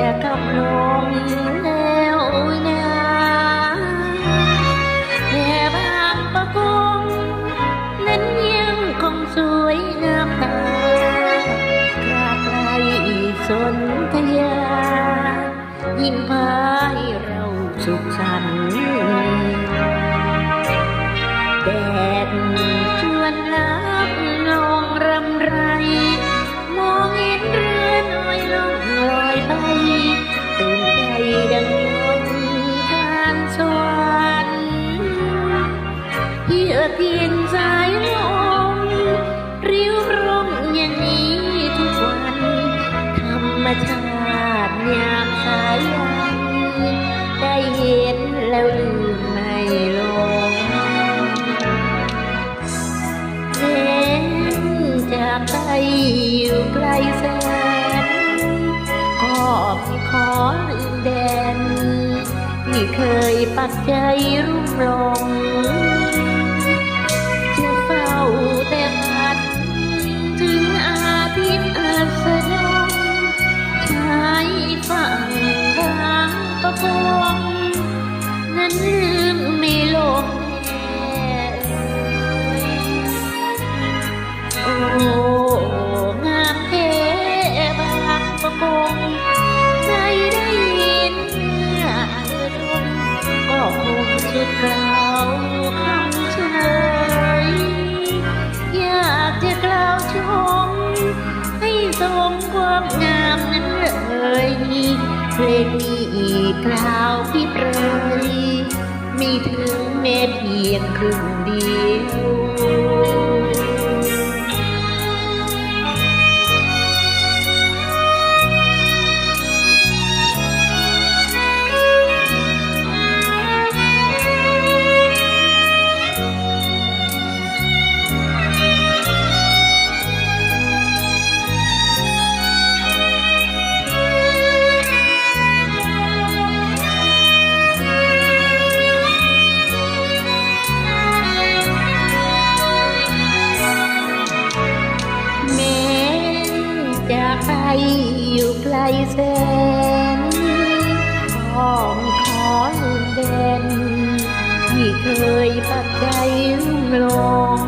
จะกบลมแล้วนะแม่บางประกงนั้นยังคงสวยงามตาตราไกลสนทยา ยิ่งพายเราสุขสัน เยือกเย็นสายลมริ้วร่มอย่างนี้ทุกวันธรรมชาติยามสายยันได้เห็นแล้วลืมไม่ลงเห็นจากไปอยู่ไกลแสนก็ไม่ขอลืมแดนที่เคยปักใจรุ่มหลง เลยเพลงนี้กคราวพี่เปรยมีถึงแม้เพียงครึ่ง อยู่ไกลแสนอ้อมขอลืมเด่นที่เคยปักใจลุ่มลง